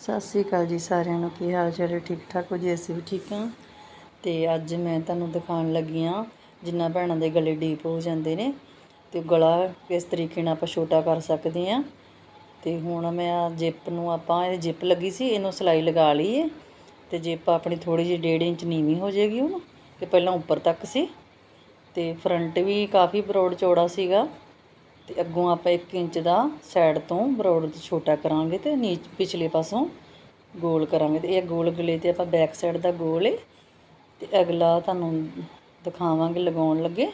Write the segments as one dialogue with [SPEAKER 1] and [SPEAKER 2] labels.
[SPEAKER 1] ਸਤਿ ਸ੍ਰੀ ਅਕਾਲ ਜੀ ਸਾਰਿਆਂ ਨੂੰ, ਕੀ ਹਾਲ ਚਾਲ ਹੈ? ਠੀਕ ਠਾਕ ਹੋ ਜੀ? ਅਸੀਂ ਵੀ ਠੀਕ ਹਾਂ। ਤੇ ਅੱਜ ਮੈਂ ਤੁਹਾਨੂੰ ਦਿਖਾਉਣ ਲੱਗੀ ਹਾਂ ਜਿੰਨਾ ਭੈਣਾਂ ਦੇ ਗਲੇ ਡੀਪ ਹੋ ਜਾਂਦੇ ਨੇ ਤੇ ਗਲਾ ਕਿਸ ਤਰੀਕੇ ਨਾਲ ਆਪਾਂ ਛੋਟਾ ਕਰ ਸਕਦੇ ਹਾਂ। ਤੇ ਹੁਣ ਮੈਂ ਆ ਜਿਪ ਨੂੰ ਆਪਾਂ, ਇਹ ਜਿਪ ਲੱਗੀ ਸੀ, ਇਹਨੂੰ ਸਿਲਾਈ ਲਗਾ ਲਈ ਹੈ ਤੇ ਜਿਪ ਆਪਣੀ ਥੋੜੀ ਜਿਹੀ 1.5 ਇੰਚ ਨੀਵੀਂ ਹੋ ਜਾਏਗੀ ਹੁਣ, ਤੇ ਪਹਿਲਾਂ ਉੱਪਰ ਤੱਕ ਸੀ। ਤੇ ਫਰੰਟ ਵੀ ਕਾਫੀ ਬਰੋਡ ਚੌੜਾ ਸੀਗਾ। ਅਤੇ ਅੱਗੋਂ ਆਪਾਂ 1 ਇੰਚ ਦਾ ਸਾਈਡ ਤੋਂ ਬਰੋਡ ਛੋਟਾ ਕਰਾਂਗੇ ਤੇ ਨੀਚ ਪਿਛਲੇ ਪਾਸੋਂ ਗੋਲ ਕਰਾਂਗੇ ਤੇ ਇਹ ਗੋਲ ਗਲੇ ਤੇ ਆਪਾਂ ਬੈਕ ਸਾਈਡ ਦਾ ਗੋਲ ਏ ਤੇ ਅਗਲਾ ਤੁਹਾਨੂੰ ਦਿਖਾਵਾਂਗੇ ਲਗਾਉਣ ਲੱਗੇ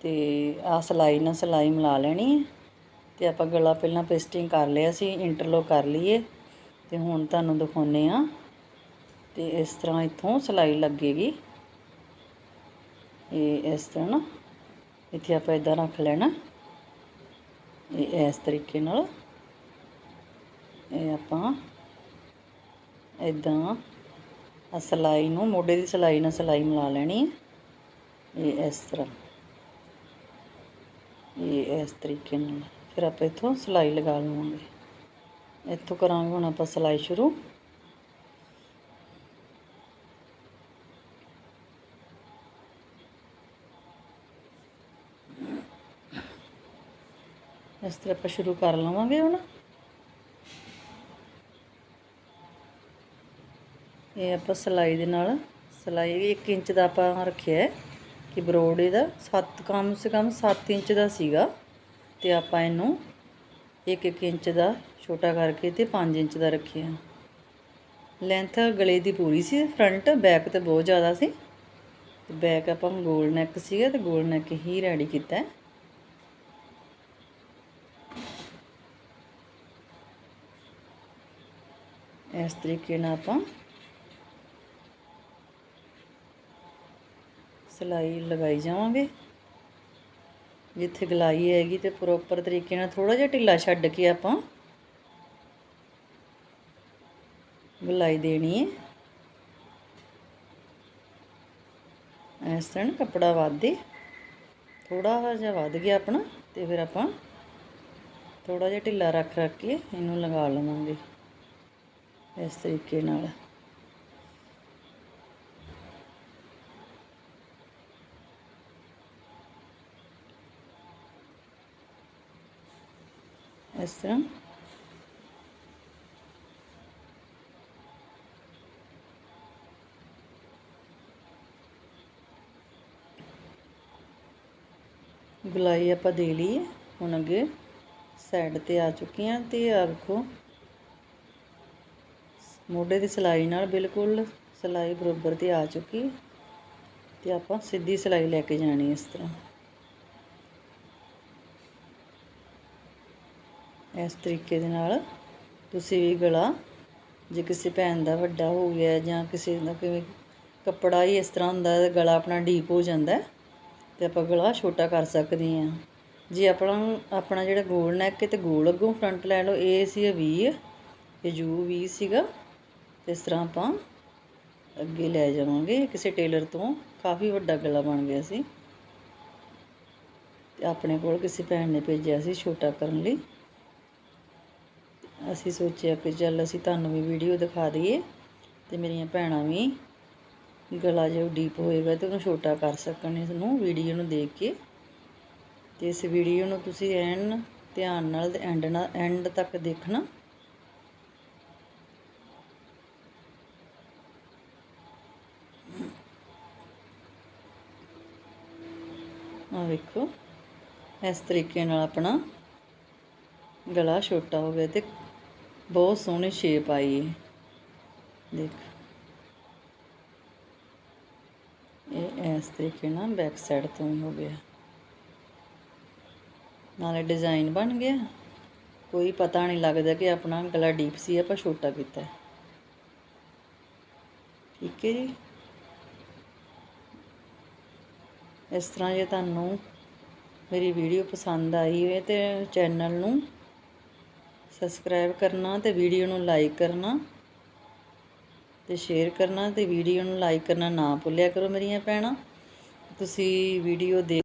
[SPEAKER 1] ਤੇ ਆ ਸਲਾਈ ਨਾਲ ਸਲਾਈ ਮਿਲਾ ਲੈਣੀ ਹੈ ਤੇ ਆਪਾਂ ਗਲਾ ਪਹਿਲਾਂ ਪੇਸਟਿੰਗ ਕਰ ਲਿਆ ਸੀ ਇੰਟਰਲੋਕ ਕਰ ਲਈਏ ਤੇ ਹੁਣ ਤੁਹਾਨੂੰ ਦਿਖਾਉਨੇ ਆ ਤੇ ਇਸ ਤਰ੍ਹਾਂ ਇੱਥੋਂ ਸਲਾਈ ਲੱਗੇਗੀ। ਇਹ ਇਸ ਤਰ੍ਹਾਂ ਨਾ ਇੱਥੇ ਆਪਾਂ ਇਦਾਂ ਰੱਖ ਲੈਣਾ। ਇਹ ਇਸ ਤਰੀਕੇ ਨਾਲ ਇਹ ਆਪਾਂ ਇਦਾਂ ਆ ਸਲਾਈ ਨੂੰ, ਮੋਢੇ ਦੀ ਸਲਾਈ ਨਾਲ ਸਲਾਈ ਮਿਲਾ ਲੈਣੀ ਹੈ। ਇਹ ਇਸ ਤਰ੍ਹਾਂ। ਇਹ ਇਸ ਤਰੀਕੇ ਨਾਲ। ਫਿਰ ਆਪਾਂ ਇੱਥੋਂ ਸਲਾਈ ਲਗਾ ਲਵਾਂਗੇ। ਇੱਥੋਂ ਕਰਾਂਗੇ ਹੁਣ ਆਪਾਂ ਸਲਾਈ ਸ਼ੁਰੂ। ਇਸ ਤਰ੍ਹਾਂ ਆਪਾਂ ਸ਼ੁਰੂ ਕਰ ਲਵਾਂਗੇ ਹੁਣ। ਇਹ ਆਪਾਂ ਸਲਾਈ ਦੇ ਨਾਲ, ਸਲਾਈ 1 ਇੰਚ ਦਾ ਆਪਾਂ ਰੱਖਿਆ ਹੈ ਕਿ ਬਰੋਡ ਇਹਦਾ 7 ਕਮ ਸੇ ਕਮ 7 ਇੰਚ ਦਾ ਸੀਗਾ ਤੇ ਆਪਾਂ ਇਹਨੂੰ 1-1 ਇੰਚ ਦਾ ਛੋਟਾ ਕਰਕੇ ਤੇ 5 ਇੰਚ ਦਾ ਰੱਖਿਆ ਲੈਂਥ ਗਲੇ ਦੀ ਪੂਰੀ ਸੀ, ਫਰੰਟ ਬੈਕ ਤੇ ਬਹੁਤ ਜ਼ਿਆਦਾ ਸੀ। ਤੇ ਬੈਕ ਆਪਾਂ ਗੋਲ ਨੈਕ ਸੀਗਾ ਤੇ ਗੋਲ ਨੈਕ ਹੀ ਰੈਡੀ ਕੀਤਾ ਹੈ। ਇਸ ਤਰੀਕੇ ਨਾਲ ਆਪਾਂ ਸਲਾਈ ਲਗਾਈ ਜਾਵਾਂਗੇ। ਜਿੱਥੇ ਗਲਾਈ ਹੈਗੀ ਤੇ ਪ੍ਰੋਪਰ ਤਰੀਕੇ ਨਾਲ ਥੋੜਾ ਜਿਹਾ ਢਿੱਲਾ ਛੱਡ ਕੇ ਆਪਾਂ ਗਲਾਈ ਦੇਣੀ ਹੈ। ਇਸ ਤਰ੍ਹਾਂ ਕੱਪੜਾ ਵਾਧੇ ਥੋੜਾ ਜਿਹਾ ਵੱਧ ਗਿਆ ਆਪਣਾ ਤੇ ਫਿਰ ਆਪਾਂ ਥੋੜਾ ਜਿਹਾ ਢਿੱਲਾ ਰੱਖ ਰੱਖ ਕੇ ਇਹਨੂੰ ਲਗਾ ਲਵਾਂਗੇ। ਇਸ ਤਰੀਕੇ ਨਾਲ। ਇਸ ਤਰ੍ਹਾਂ। ਗੁਲਾਈ ਆਪਾਂ ਦੇ ਲਈ। ਹੁਣ ਅੱਗੇ ਸਾਈਡ ਤੇ ਆ ਚੁੱਕੀਆਂ ਤੇ ਆ ਵੇਖੋ। ਮੋਢੇ ਦੀ ਸਿਲਾਈ ਨਾਲ ਬਿਲਕੁਲ ਸਿਲਾਈ ਬਰੋਬਰ ਤੇ ਆ ਚੁੱਕੀ ਤੇ ਆਪਾਂ ਸਿੱਧੀ ਸਿਲਾਈ ਲੈ ਕੇ ਜਾਣੀ ਇਸ ਤਰ੍ਹਾਂ। ਇਸ ਤਰੀਕੇ ਦੇ ਨਾਲ ਤੁਸੀਂ ਵੀ ਗਲਾ, ਜੇ ਕਿਸੇ ਭੈਣ ਦਾ ਵੱਡਾ ਹੋ ਗਿਆ ਜਾਂ ਕਿਸੇ ਦਾ ਕਿਵੇਂ ਕੱਪੜਾ ਹੀ ਇਸ ਤਰ੍ਹਾਂ ਹੁੰਦਾ ਗਲਾ ਆਪਣਾ ਡੀਪ ਹੋ ਜਾਂਦਾ ਤੇ ਆਪਾਂ ਗਲਾ ਛੋਟਾ ਕਰ ਸਕਦੇ ਹਾਂ। ਜੇ ਆਪਣਾ ਆਪਣਾ ਜਿਹੜਾ ਗੋਲ ਨੈਕ ਤੇ ਗੋਲ ਅੱਗੋਂ ਫਰੰਟ ਲੈ ਲਓ, ਇਹ ਸੀ 20 ਇਹ ਜੂ 20 ਸੀਗਾ ਇਸ ਤਰ੍ਹਾਂ ਆਪਾਂ ਅੱਗੇ ਲੈ ਜਾਵਾਂਗੇ, ਕਿਸੇ ਟੇਲਰ ਤੋਂ ਕਾਫੀ ਵੱਡਾ ਗਲਾ ਬਣ ਗਿਆ ਸੀ। ਤੇ ਆਪਣੇ ਕੋਲ ਕਿਸੇ ਭੈਣ ਨੇ ਭੇਜਿਆ ਸੀ ਛੋਟਾ ਕਰਨ ਲਈ। ਅਸੀਂ ਸੋਚਿਆ ਕਿ ਚੱਲ ਅਸੀਂ ਤੁਹਾਨੂੰ ਵੀ ਵੀਡੀਓ ਦਿਖਾ ਦਈਏ ਤੇ ਮੇਰੀਆਂ ਭੈਣਾਂ ਵੀ ਗਲਾ ਜੋ ਡੀਪ ਹੋਏਗਾ ਤੇ ਉਹਨੂੰ ਛੋਟਾ ਕਰ ਸਕਣ ਇਸ ਨੂੰ ਵੀਡੀਓ ਨੂੰ ਦੇਖ ਕੇ। ਤੇ ਇਸ ਵੀਡੀਓ ਨੂੰ ਤੁਸੀਂ ਐਨ ਧਿਆਨ ਨਾਲ ਤੇ ਐਂਡ ਨਾਲ ਐਂਡ ਤੱਕ ਦੇਖਣਾ। ਆ ਵੇਖੋ, ਇਸ ਤਰੀਕੇ ਨਾਲ ਆਪਣਾ ਗਲਾ ਛੋਟਾ ਹੋ ਗਿਆ ਤੇ ਬਹੁਤ ਸੋਹਣੀ ਸ਼ੇਪ ਆਈ ਹੈ ਦੇਖ। ਇਹ ਇਸ ਤਰੀਕੇ ਨਾਲ ਬੈਕ ਸਾਈਡ ਤੋਂ ਹੀ ਹੋ ਗਿਆ। ਨਾਲੇ ਡਿਜ਼ਾਈਨ ਬਣ ਗਿਆ। ਕੋਈ ਪਤਾ ਨਹੀਂ ਲੱਗਦਾ ਕਿ ਆਪਣਾ ਗਲਾ ਡੀਪ ਸੀ ਆਪਾਂ ਛੋਟਾ ਕੀਤਾ। ਠੀਕ ਹੈ ਜੀ। ਇਸ ਤਰ੍ਹਾਂ ਜੇ ਤੁਹਾਨੂੰ ਮੇਰੀ ਵੀਡੀਓ ਪਸੰਦ ਆਈ ਹੋਵੇ ਤੇ ਚੈਨਲ ਨੂੰ ਸਬਸਕ੍ਰਾਈਬ ਕਰਨਾ ਤੇ ਵੀਡੀਓ ਨੂੰ ਲਾਈਕ ਕਰਨਾ ਤੇ ਸ਼ੇਅਰ ਕਰਨਾ ਤੇ ਵੀਡੀਓ ਨੂੰ ਲਾਈਕ ਕਰਨਾ ਨਾ ਭੁੱਲਿਆ ਕਰੋ ਮੇਰੀਆਂ ਭੈਣਾਂ। ਤੁਸੀਂ ਵੀਡੀਓ ਦੇ